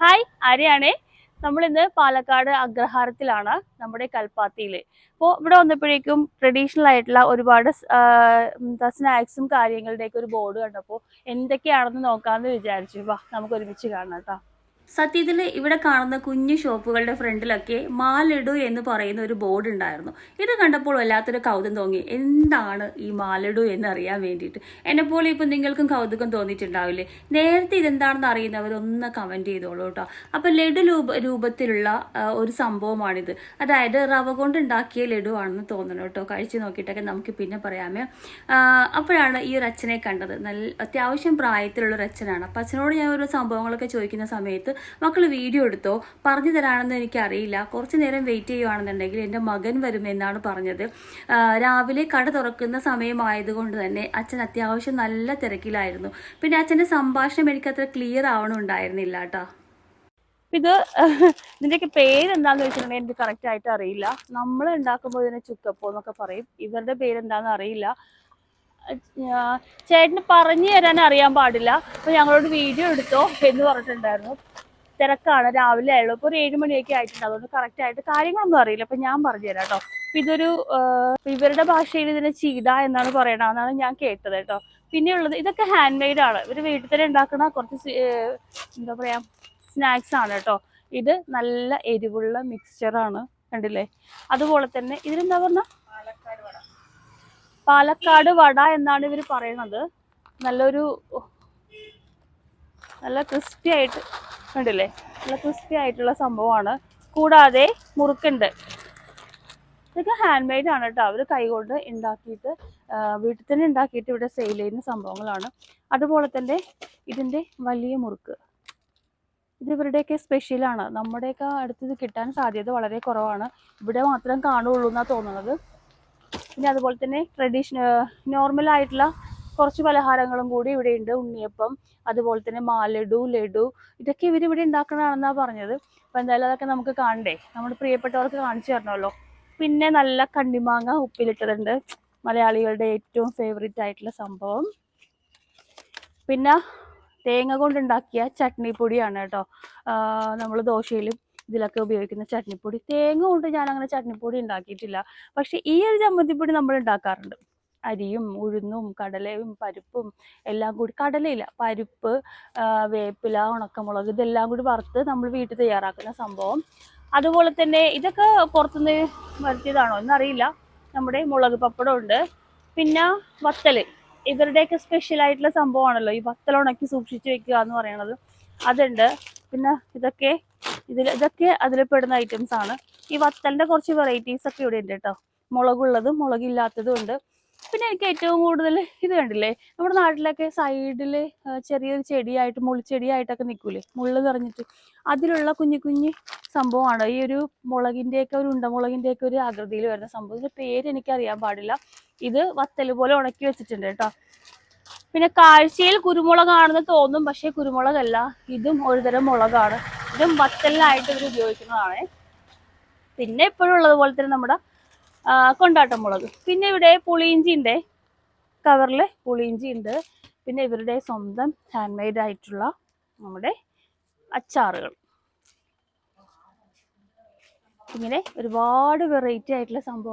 Hi ആര്യാണേ? നമ്മളിന്ന് പാലക്കാട് അഗ്രഹാരത്തിലാണ് നമ്മുടെ കൽപ്പാത്തിയിൽ അപ്പോൾ ഇവിടെ വന്നപ്പോഴേക്കും ട്രഡീഷണൽ ആയിട്ടുള്ള ഒരുപാട് സ്നാക്സും കാര്യങ്ങളുടെയൊക്കെ ഒരു ബോർഡ് കണ്ടപ്പോൾ എന്തൊക്കെയാണെന്ന് നോക്കാമെന്ന് വിചാരിച്ചു. വാ നമുക്ക് ഒരുമിച്ച് കാണാം കേട്ടോ സത്യത്തിൽ ഇവിടെ കാണുന്ന കുഞ്ഞു ഷോപ്പുകളുടെ ഫ്രണ്ടിലൊക്കെ മാലിടു എന്ന് പറയുന്ന ഒരു ബോർഡ് ഉണ്ടായിരുന്നു. ഇത് കണ്ടപ്പോൾ വല്ലാത്തൊരു കൗതുകം തോന്നി. എന്താണ് ഈ മാലിടു എന്ന് അറിയാൻ വേണ്ടിയിട്ട്? എന്നെപ്പോലെ ഇപ്പം നിങ്ങൾക്കും കൗതുകം തോന്നിയിട്ടുണ്ടാവില്ലേ? നേരത്തെ ഇതെന്താണെന്ന് അറിയുന്നവർ ഒന്ന് കമന്റ് ചെയ്തോളൂ കേട്ടോ. അപ്പം ലഡു രൂപ രൂപത്തിലുള്ള ഒരു സംഭവമാണിത്. അതായത് റവ കൊണ്ട് ഉണ്ടാക്കിയ ലഡു ആണെന്ന് തോന്നുന്നു കേട്ടോ. കഴിച്ചു നോക്കിയിട്ടൊക്കെ നമുക്ക് പിന്നെ പറയാമേ. അപ്പോഴാണ് ഈ ഒരു അച്ഛനെ കണ്ടത്. നല്ല അത്യാവശ്യം പ്രായത്തിലുള്ള ഒരു അച്ഛനാണ്. അപ്പം അച്ഛനോട് ഞാൻ ഓരോ സംഭവങ്ങളൊക്കെ ചോദിക്കുന്ന സമയത്ത് മക്കൾ വീഡിയോ എടുത്തോ? പറഞ്ഞു തരാണെന്ന് എനിക്കറിയില്ല. കുറച്ച് നേരം വെയിറ്റ് ചെയ്യുവാണെന്നുണ്ടെങ്കിൽ എന്റെ മകൻ വരുമെന്നാണ് പറഞ്ഞത്. രാവിലെ കട തുറക്കുന്ന സമയമായതുകൊണ്ട് തന്നെ അച്ഛൻ അത്യാവശ്യം നല്ല തിരക്കിലായിരുന്നു. പിന്നെ അച്ഛന്റെ സംഭാഷണം എനിക്കത്ര ക്ലിയർ ആവണമുണ്ടായിരുന്നില്ല കേട്ടോ. ഇത് ഇതിന്റെയൊക്കെ പേര് എന്താണെന്ന് വെച്ചിട്ടുണ്ടെങ്കിൽ എനിക്ക് കറക്റ്റ് ആയിട്ട് അറിയില്ല. നമ്മൾ ഉണ്ടാക്കുമ്പോൾ ഇതിനെ ചുക്കപ്പോ എന്നൊക്കെ പറയും. ഇവരുടെ പേരെന്താണെന്ന് അറിയില്ല. ചേട്ടന് പറഞ്ഞു തരാൻ അറിയാൻ പാടില്ല. അപ്പൊ ഞങ്ങളോട് വീഡിയോ എടുത്തോ എന്ന് പറഞ്ഞിട്ടുണ്ടായിരുന്നു. തിരക്കാണ്. രാവിലെ ആയുള്ളൂ. ഇപ്പോൾ ഒരു ഏഴ് മണിയൊക്കെ ആയിട്ടുണ്ട്. അതുകൊണ്ട് കറക്റ്റ് ആയിട്ട് കാര്യങ്ങളൊന്നും അറിയില്ല. അപ്പം ഞാൻ പറഞ്ഞുതരാം കേട്ടോ. ഇതൊരു ഇവരുടെ ഭാഷയിൽ ഇതിനെ ചീത എന്നാണ് പറയണമെന്നാണ് ഞാൻ കേട്ടത് കേട്ടോ. പിന്നെയുള്ളത് ഇതൊക്കെ ഹാൻഡ് മെയ്ഡ് ആണ്. ഇവർ വീട്ടിൽ തന്നെ ഉണ്ടാക്കുന്ന കുറച്ച് എന്താ പറയാ സ്നാക്സ് ആണ് കേട്ടോ. ഇത് നല്ല എരിവുള്ള മിക്സ്ചറാണ് കണ്ടില്ലേ? അതുപോലെ തന്നെ ഇതിനെന്താ പറഞ്ഞ? പാലക്കാട് വട. എന്നാണ് ഇവർ പറയണത്. നല്ലൊരു നല്ല ക്രിസ്പി ആയിട്ട് കണ്ടില്ലേ? നല്ല ക്രിസ്പി ആയിട്ടുള്ള സംഭവമാണ്. കൂടാതെ മുറുക്കുണ്ട്. ഇതൊക്കെ ഹാൻഡ് മെയ്ഡ് ആണ് കേട്ടോ. അവർ കൈകൊണ്ട് ഉണ്ടാക്കിയിട്ട് വീട്ടിൽ തന്നെ ഉണ്ടാക്കിയിട്ട് ഇവിടെ സെയിൽ ചെയ്യുന്ന സംഭവങ്ങളാണ്. അതുപോലെ തന്നെ ഇതിന്റെ വലിയ മുറുക്ക്. ഇത് ഇവരുടെയൊക്കെ സ്പെഷ്യലാണ് നമ്മുടെയൊക്കെ അടുത്ത് ഇത് കിട്ടാൻ സാധ്യത വളരെ കുറവാണ്. ഇവിടെ മാത്രം കാണുള്ളൂ എന്നാണ് തോന്നുന്നത്. പിന്നെ അതുപോലെ തന്നെ ട്രഡീഷണൽ നോർമൽ ആയിട്ടുള്ള കുറച്ച് പലഹാരങ്ങളും കൂടി ഇവിടെ ഉണ്ട്. ഉണ്ണിയപ്പം അതുപോലെ തന്നെ മാലഡു ലഡു ഇതൊക്കെ ഇവർ ഇവിടെ ഉണ്ടാക്കണതാണെന്നാണ് പറഞ്ഞത്. അപ്പം എന്തായാലും അതൊക്കെ നമുക്ക് കാണണ്ടേ? നമ്മുടെ പ്രിയപ്പെട്ടവർക്ക് കാണിച്ചു തരണമല്ലോ. പിന്നെ നല്ല കണ്ണിമാങ്ങ ഉപ്പിലിട്ടതുണ്ട് മലയാളികളുടെ ഏറ്റവും ഫേവറേറ്റ് ആയിട്ടുള്ള സംഭവം. പിന്നെ തേങ്ങ കൊണ്ടുണ്ടാക്കിയ ചട്നിപ്പൊടിയാണ് കേട്ടോ. നമ്മൾ ദോശയിലും ഇതിലൊക്കെ ഉപയോഗിക്കുന്ന ചട്നിപ്പൊടി. തേങ്ങ കൊണ്ട് ഞാൻ അങ്ങനെ ചട്നിപ്പൊടി ഉണ്ടാക്കിയിട്ടില്ല. പക്ഷെ ഈ ഒരു ചമ്മന്തിപ്പൊടി നമ്മൾ ഉണ്ടാക്കാറുണ്ട്. അരിയും ഉഴുന്നും കടലയും പരിപ്പും എല്ലാം കൂടി കടലയില്ല പരിപ്പ് വേപ്പില ഉണക്കമുളക് ഇതെല്ലാം കൂടി വറുത്ത് നമ്മൾ വീട്ടിൽ തയ്യാറാക്കുന്ന സംഭവം. അതുപോലെ തന്നെ ഇതൊക്കെ പുറത്തുനിന്ന് വരുത്തിയതാണോ എന്നറിയില്ല. നമ്മുടെ മുളക് പപ്പടം ഉണ്ട്. പിന്നെ വത്തൽ ഇവരുടെയൊക്കെ സ്പെഷ്യൽ ആയിട്ടുള്ള സംഭവമാണല്ലോ. ഈ വത്തൽ ഉണക്കി സൂക്ഷിച്ച് വെക്കുക എന്ന് പറയണത്. അതുണ്ട്. പിന്നെ ഇതൊക്കെ ഇതിൽ ഇതൊക്കെ അതിൽ പെടുന്ന ഐറ്റംസ് ആണ്. ഈ വത്തലിന്റെ കുറച്ച് വെറൈറ്റീസ് ഒക്കെ ഇവിടെ ഉണ്ട് കേട്ടോ. മുളകുള്ളതും മുളകില്ലാത്തതും ഉണ്ട്. പിന്നെ എനിക്ക് ഏറ്റവും കൂടുതൽ ഇത് കണ്ടില്ലേ? നമ്മുടെ നാട്ടിലൊക്കെ സൈഡിൽ ചെറിയൊരു ചെടിയായിട്ട് മുളിച്ചെടിയായിട്ടൊക്കെ നിൽക്കൂലേ മുള്ള് നിറഞ്ഞിട്ട്. അതിലുള്ള കുഞ്ഞു കുഞ്ഞു സംഭവമാണ്. ഈ ഒരു മുളകിന്റെയൊക്കെ ഒരു ഉണ്ടമുളകിന്റെയൊക്കെ ഒരു ആകൃതിയിൽ വരുന്ന സംഭവം. ഇതിന്റെ പേര് എനിക്ക് അറിയാൻ പാടില്ല. ഇത് വത്തൽ പോലെ ഉണക്കി വെച്ചിട്ടുണ്ട് കേട്ടോ. പിന്നെ കാഴ്ചയിൽ കുരുമുളകാണെന്ന് തോന്നും പക്ഷേ കുരുമുളകല്ല. ഇതും ഒരുതരം മുളകാണ്. ഇതും വത്തലിനായിട്ട് ഇവർ ഉപയോഗിക്കുന്നതാണ്. പിന്നെ എപ്പോഴും ഉള്ളതുപോലെ തന്നെ നമ്മുടെ കൊണ്ടാട്ടം മുളക്. പിന്നെ ഇവിടെ പുളിയിഞ്ചി ഉണ്ട് കവറിൽ പുളിയിഞ്ചി ഉണ്ട് പിന്നെ ഇവരുടെ സ്വന്തം ഹാൻഡ് മെയ്ഡ് ആയിട്ടുള്ള നമ്മുടെ അച്ചാറുകൾ. ഇങ്ങനെ ഒരുപാട് വെറൈറ്റി ആയിട്ടുള്ള സംഭവം